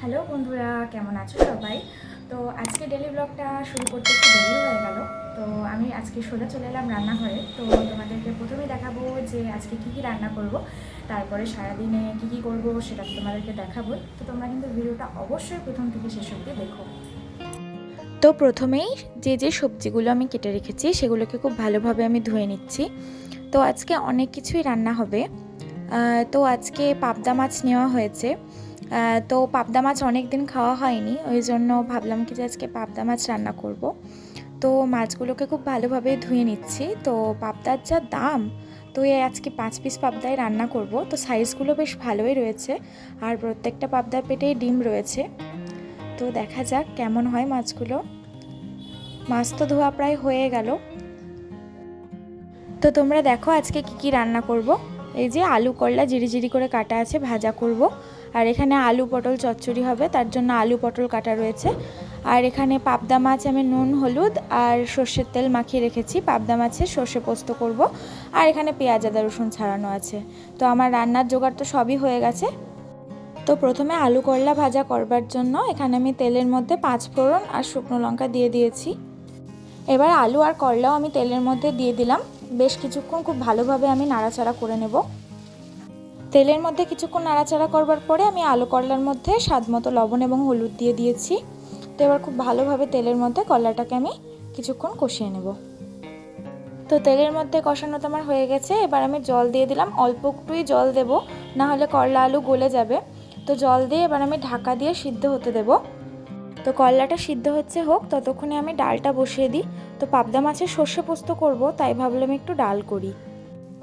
Hello বন্ধুরা, কেমন আছো সবাই? তো আজকে ডেলি ব্লগটা শুরু করতে একটু দেরি হয়ে গেল। তো আমি আজকে সোজা চলে এলাম রান্নাঘরে। তো তোমাদেরকে প্রথমে দেখাবো যে আজকে কী কী রান্না করব, তারপরে সারাদিনে কী কী করব সেটা তোমাদেরকে দেখাবো। তো তোমরা কিন্তু ভিডিওটা অবশ্যই প্রথম থেকে শেষ অবধি দেখো। তো প্রথমেই যে যে সবজিগুলো আমি কেটে রেখেছি, সেগুলোকে খুব ভালোভাবে আমি ধুয়ে নিচ্ছি। তো আজকে অনেক কিছুই রান্না হবে। তো আজকে পাবদা মাছ নেওয়া হয়েছে। তো পাবদা মাছ অনেক দিন খাওয়া হয়নি, ওই জন্য ভাবলাম কি যে আজকে পাবদা মাছ রান্না করব। তো মাছগুলোকে খুব ভালোভাবে ধুয়ে নিচ্ছি। তো পাবদার যা দাম, তো এই আজকে পাঁচ পিস পাবদায় রান্না করব। তো সাইজগুলো বেশ ভালোই রয়েছে, আর প্রত্যেকটা পাবদার পেটেই ডিম রয়েছে। তো দেখা যাক কেমন হয় মাছগুলো। মাছ তো ধোয়া প্রায় হয়ে গেল। তো তোমরা দেখো আজকে কি কি রান্না করব। এই যে আলু করলা জিরি জিরি করে কাটা আছে, ভাজা করব। আর এখানে আলু পটল চচ্চড়ি হবে, তার জন্য আলু পটল কাটা রয়েছে। আর এখানে পাবদা মাছ আমি নুন, হলুদ আর সর্ষের তেল মাখিয়ে রেখেছি। পাবদা মাছে সর্ষে পোস্ত করব। আর এখানে পেঁয়াজ, আদা, রসুন ছাড়ানো আছে। তো আমার রান্নার জোগাড় তো সবই হয়ে গেছে। তো প্রথমে আলু করলা ভাজা করবার জন্য এখানে আমি তেলের মধ্যে পাঁচ ফোড়ন আর শুকনো লঙ্কা দিয়ে দিয়েছি। এবার আলু আর করলাও আমি তেলের মধ্যে দিয়ে দিলাম। বেশ কিছুক্ষণ খুব ভালোভাবে আমি নাড়াচাড়া করে নেব। তেলের মধ্যে কিছুক্ষণ নাড়াচাড়া করবার পরে আমি আলু করলার মধ্যে স্বাদ মতো লবণ এবং হলুদ দিয়ে দিয়েছি। তো এবার খুব ভালোভাবে তেলের মধ্যে করলাটাকে আমি কিছুক্ষণ কষিয়ে নেব। তো তেলের মধ্যে কষানো তো আমার হয়ে গেছে, এবার আমি জল দিয়ে দিলাম। অল্প একটুই জল দেব, না হলে করলা আলু গলে যাবে। তো জল দিয়ে এবার আমি ঢাকা দিয়ে সিদ্ধ হতে দেব। তো করলাটা সিদ্ধ হচ্ছে হোক, ততক্ষণে আমি ডালটা বসিয়ে দিই। তো পাবদা মাছের সর্ষে পোস্ত করব, তাই ভাবলাম একটু ডাল করি।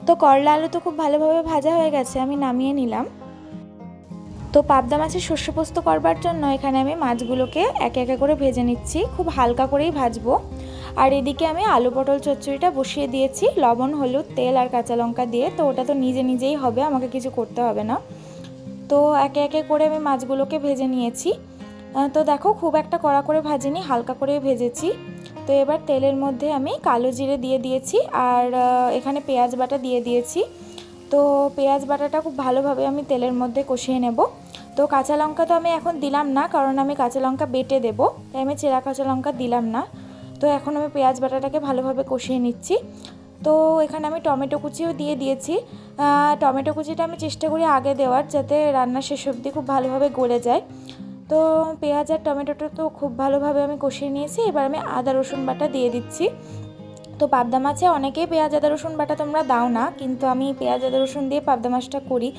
তো করলা আলু তো খুব ভালোভাবে ভাজা হয়ে গেছে, আমি নামিয়ে নিলাম। তো পাবদা মাছের শস্য পোস্ত করবার জন্য এখানে আমি মাছগুলোকে একে একে করে ভেজে নিচ্ছি, খুব হালকা করেই ভাজবো। আর এদিকে আমি আলু পটল চচ্চড়িটা বসিয়ে দিয়েছি, লবণ, হলুদ, তেল আর কাঁচা লঙ্কা দিয়ে। তো ওটা তো নিজে নিজেই হবে, আমাকে কিছু করতে হবে না। তো একে একে করে আমি মাছগুলোকে ভেজে নিয়েছি। তো দেখো খুব একটা কড়া করে ভাজিনি, হালকা করে ভেজেছি। তো এবার তেলের মধ্যে আমি কালো জিরে দিয়ে দিয়েছি আর এখানে পেঁয়াজ বাটা দিয়ে দিয়েছি। তো পেঁয়াজ বাটাটা খুব ভালোভাবে আমি তেলের মধ্যে কষিয়ে নেব। তো কাঁচা লঙ্কা তো আমি এখন দিলাম না, কারণ আমি কাঁচা লঙ্কা বেটে দেব। তাই আমি চেরা কাঁচা লঙ্কা দিলাম না। তো এখন আমি পেঁয়াজ বাটাটাকে ভালোভাবে কষিয়ে নিচ্ছি। তো এখানে আমি টমেটো কুচিও দিয়ে দিয়েছি। টমেটো কুচিটা আমি চেষ্টা করি আগে দেওয়ার, যাতে রান্না শেষ অবধি খুব ভালোভাবে গলে যায়। তো পেঁয়াজ আর টমেটোটা তো খুব ভালোভাবে আমি কষিয়ে নিয়েছি। এবার আমি আদা, রসুন বাটা দিয়ে দিচ্ছি। তো পাবদা মাছে অনেকেই পেঁয়াজ, আদা, রসুন বাটা তোমরা দাও না, কিন্তু আমি পেঁয়াজ, আদা, রসুন দিয়ে পাবদা মাছটা করি।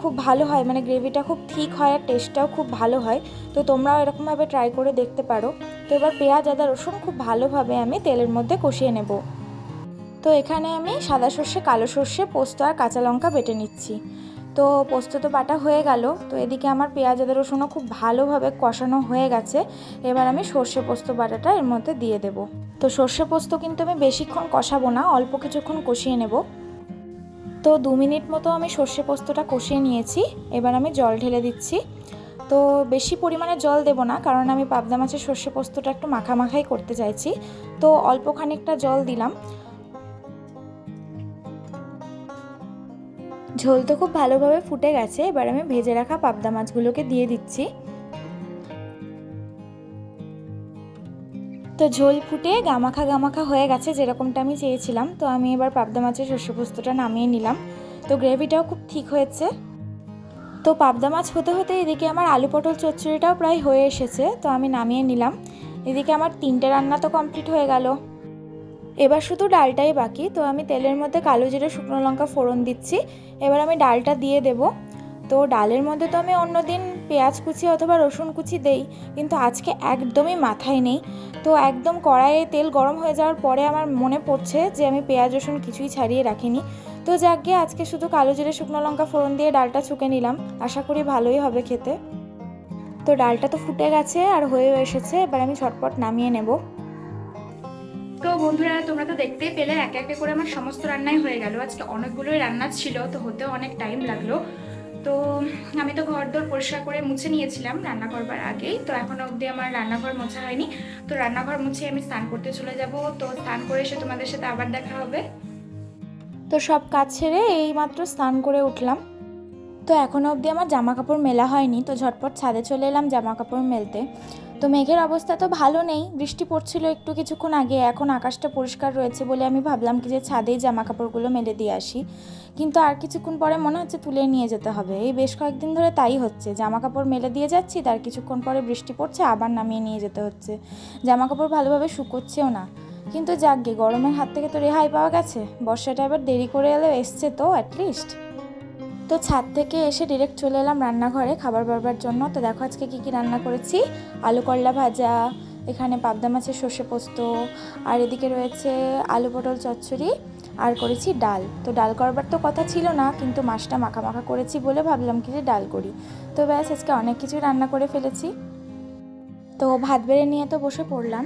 খুব ভালো হয় মানে গ্রেভিটা খুব ঠিক হয় আর টেস্টটাও খুব ভালো হয়। তো তোমরাও এরকমভাবে ট্রাই করে দেখতে পারো। তো এবার পেঁয়াজ, আদা, রসুন খুব ভালোভাবে আমি তেলের মধ্যে কষিয়ে নেব। তো এখানে আমি সাদা সর্ষে, কালো সর্ষে, পোস্ত আর কাঁচা লঙ্কা বেটে নিচ্ছি। তো পোস্ত তো বাটা হয়ে গেল, তো এদিকে আমার পেঁয়াজ আদা রসুনও খুব ভালোভাবে কষানো হয়ে গেছে। এবার আমি সর্ষে পোস্ত বাটাটা এর মধ্যে দিয়ে দেব। তো সর্ষে পোস্ত কিন্তু আমি বেশিক্ষণ কষাবো না, অল্প কিছুক্ষণ কষিয়ে নেব। তো দু মিনিট মতো আমি সর্ষে পোস্তটা কষিয়ে নিয়েছি, এবার আমি জল ঢেলে দিচ্ছি। তো বেশি পরিমাণে জল দেব না, কারণ আমি পাবদা মাছের সর্ষে পোস্তটা একটু মাখা মাখাই করতে চাইছি। তো অল্প খানিকটা জল দিলাম। ঝোল তো খুব ভালোভাবে ফুটে গেছে, এবার আমি ভেজে রাখা পাবদা মাছগুলোকে দিয়ে দিচ্ছি। তো ঝোল ফুটে গামাখা গামাখা হয়ে গেছে যেরকমটা আমি চেয়েছিলাম, তো আমি এবার পাবদা মাছের শস্য পোস্তটা নামিয়ে নিলাম। তো গ্রেভিটাও খুব ঠিক হয়েছে। তো পাবদা মাছ হতে হতে এদিকে আমার আলু পটল চচ্চড়িটাও প্রায় হয়ে এসেছে, তো আমি নামিয়ে নিলাম। এদিকে আমার তিনটে রান্না তো কমপ্লিট হয়ে গেল। এবার শুধু ডালটাই বাকি, তো আমি তেলের মধ্যে কালো জিরে, শুকনো লঙ্কা ফোড়ন দিচ্ছি। এবার আমি ডালটা দিয়ে দেব। তো ডালের মধ্যে তো আমি অন্যদিন পেঁয়াজ কুচি অথবা রসুন কুচি দেই, কিন্তু আজকে একদমই মাথায় নেই। তো একদম কড়াইয়ে তেল গরম হয়ে যাওয়ার পরে আমার মনে পড়ছে যে আমি পেঁয়াজ, রসুন কিছুই ছাড়িয়ে রাখিনি। তো যাক গিয়ে আজকে শুধু কালো জিরে, শুকনো লঙ্কা ফোড়ন দিয়ে ডালটা ছুকে নিলাম। আশা করি ভালোই হবে খেতে। তো ডালটা তো ফুটে গেছে আর হয়েও এসেছে, এবার আমি ঝটপট নামিয়ে নেব। তো বন্ধুরা, তোমরা তো দেখতে পেলে, একে একে করে আমার সমস্ত রান্নাই হয়ে গেল। আজকে অনেকগুলোই রান্না ছিল, তো হতেও অনেক টাইম লাগল। তো আমি তো ঘর দর পরিষ্কার করে মুছে নিয়েছিলাম রান্না করবার আগেই। তো এখনও অবধি আমার রান্নাঘর মোছা হয়নি। তো রান্নাঘর মুছে আমি স্নান করতে চলে যাব। তো স্নান করে এসে তোমাদের সাথে আবার দেখা হবে। তো সব কাজ ছেড়ে এই মাত্র স্নান করে উঠলাম। তো এখনও অবধি আমার জামা কাপড় মেলা হয়নি। তো ঝটপট ছাদে চলে এলাম জামা কাপড় মেলতে। তো মেঘের অবস্থা তো ভালো নেই। বৃষ্টি পড়ছিল একটু কিছুক্ষণ আগে। এখন আকাশটা পরিষ্কার রয়েছে বলে আমি ভাবলাম কি যে ছাদেই জামা কাপড়গুলো মেলে দিয়ে আসি। কিন্তু আর কিছুক্ষণ পরে মনে হচ্ছে তুলে নিয়ে যেতে হবে। এই বেশ কয়েকদিন ধরে তাই হচ্ছে। জামা কাপড় মেলে দিয়ে যাচ্ছি, তার কিছুক্ষণ পরে বৃষ্টি পড়ছে, আবার নামিয়ে নিয়ে যেতে হচ্ছে। জামা কাপড় ভালোভাবে শুকোচ্ছেও না। কিন্তু যাকগে গরমের হাত থেকে তো রেহাই পাওয়া গেছে। বর্ষাটা এবার দেরি করে এলেও এসছে তো অ্যাটলিস্ট তো ছাদ থেকে এসে ডিরেক্ট চলে এলাম রান্নাঘরে খাবার বাড়বার জন্য। তো দেখো আজকে কী কী রান্না করেছি। আলু করলা ভাজা, এখানে পাবদা মাছের সর্ষে পোস্ত, আর এদিকে রয়েছে আলু পটল চচ্চড়ি, আর করেছি ডাল। তো ডাল করবার তো কথা ছিল না, কিন্তু মাছটা মাখা মাখা করেছি বলে ভাবলাম কি যে ডাল করি। তো ব্যাস, আজকে অনেক কিছু রান্না করে ফেলেছি। তো ভাত বেড়ে নিয়ে তো বসে পড়লাম।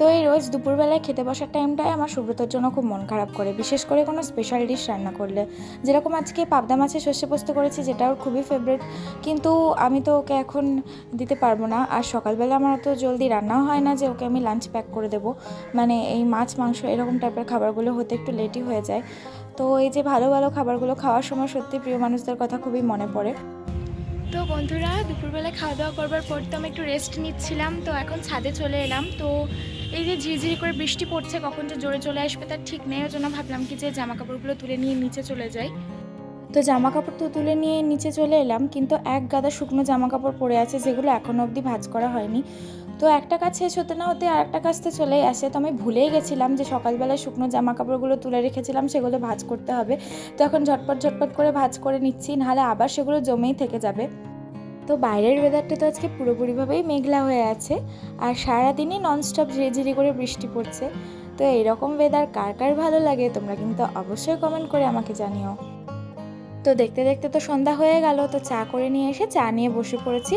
তো এই রোজ দুপুরবেলায় খেতে বসার টাইমটায় আমার সুব্রতর জন্য খুব মন খারাপ করে, বিশেষ করে কোনো স্পেশাল ডিশ রান্না করলে। যেরকম আজকে পাবদা মাছের সর্ষে পোস্ত করেছি যেটা ওর খুবই ফেভারিট কিন্তু আমি তো ওকে এখন দিতে পারব না। আর সকালবেলা আমার অত জলদি রান্নাও হয় না যে ওকে আমি লাঞ্চ প্যাক করে দেবো। মানে এই মাছ, মাংস এরকম টাইপের খাবারগুলো হতে একটু লেটই হয়ে যায়। তো এই যে ভালো ভালো খাবারগুলো খাওয়ার সময় সত্যি প্রিয় মানুষদের কথা খুবই মনে পড়ে। তো বন্ধুরা দুপুরবেলা খাওয়া দাওয়া করবার পর তো আমি একটু রেস্ট নিচ্ছিলাম, তো এখন ছাদে চলে এলাম। তো এই যে ঝিরঝিরি করে বৃষ্টি পড়ছে, কখন যে জোরে চলে আসবে তার ঠিক নেই। ওই জন্য ভাবলাম কি যে জামা কাপড়গুলো তুলে নিয়ে নিচে চলে যাই। তো জামা কাপড় তো তুলে নিয়ে নিচে চলে এলাম, কিন্তু এক গাদা শুকনো জামা কাপড় পরে আছে, যেগুলো এখনও অবধি ভাজ করা হয়নি। তো একটা কাজ শেষ হতে না হতে আর একটা কাজ তো চলেই আসে। তো আমি ভুলেই গেছিলাম যে সকালবেলায় শুকনো জামা কাপড়গুলো তুলে রেখেছিলাম, সেগুলো ভাজ করতে হবে। তো এখন ঝটপট ঝটপট করে ভাজ করে নিচ্ছি, নাহলে আবার সেগুলো জমেই থেকে যাবে। তো বাইরের ওয়েদারটা তো আজকে পুরোপুরিভাবেই মেঘলা হয়ে আছে। আর সারাদিনই ননস্টপ ঝিরিঝিরি করে বৃষ্টি পড়ছে। তো এইরকম ওয়েদার কার কার ভালো লাগে, তোমরা কিন্তু অবশ্যই কমেন্ট করে আমাকে জানিও। তো দেখতে দেখতে তো সন্ধ্যা হয়ে গেল, তো চা করে নিয়ে এসে চা নিয়ে বসে পড়েছি।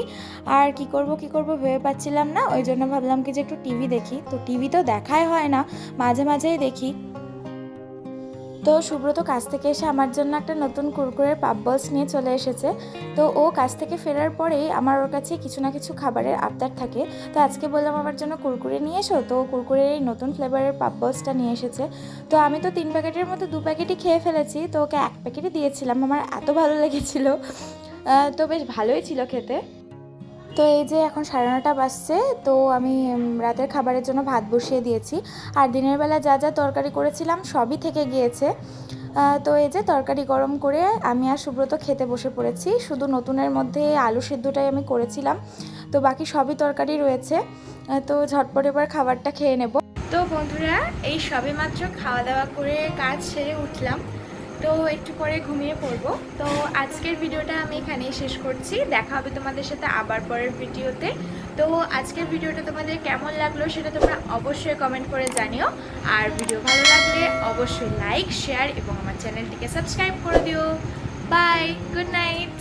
আর কি করব কি করব ভেবে পাচ্ছিলাম না, ওই জন্য ভাবলাম কি যে একটু টিভি দেখি। তো টিভি তো দেখাই হয় না, মাঝে মাঝেই দেখি। তো সুব্রত কাজ থেকে এসে আমার জন্য একটা নতুন কুরকুরের পাপ বলস নিয়ে চলে এসেছে। তো ও কাজ থেকে ফেরার পরেই আমার ওর কাছে কিছু না কিছু খাবারের আবদার থাকে। তো আজকে বললাম, আমার জন্য কুরকুরে নিয়ে এসো। তো ও কুরকুরের এই নতুন ফ্লেভারের পাপ বলসটা নিয়ে এসেছে। তো আমি তো তিন প্যাকেটের মতো দু প্যাকেটই খেয়ে ফেলেছি। তো ওকে এক প্যাকেটই দিয়েছিলাম। আমার এত ভালো লেগেছিল। তো বেশ ভালোই ছিল খেতে। তো এই যে এখন সাড়ে নটা বাজছে, তো আমি রাতের খাবারের জন্য ভাত বসিয়ে দিয়েছি। আর দিনের বেলা যা যা তরকারি করেছিলাম সবই থেকে গিয়েছে। তো এই যে তরকারি গরম করে আমি আর সুব্রত খেতে বসে পড়েছি। শুধু নতুনের মধ্যে আলু সিদ্ধটাই আমি করেছিলাম। তো বাকি সবই তরকারি রয়েছে। তো ঝটপট এবার খাবারটা খেয়ে নেব। তো বন্ধুরা, এই সবে মাত্র খাওয়া দাওয়া করে কাজ সেরে উঠলাম। তো একটু পরে ঘুমিয়ে পড়ব। তো আজকের ভিডিওটা আমি এখানেই শেষ করছি। দেখা হবে তোমাদের সাথে আবার পরের ভিডিওতে। তো আজকের ভিডিওটা তোমাদের কেমন লাগল সেটা তোমরা অবশ্যই কমেন্ট করে জানিও। আর ভিডিও ভালো লাগলে অবশ্যই লাইক শেয়ার এবং আমার চ্যানেলটিকে সাবস্ক্রাইব করে দিও। Bye good night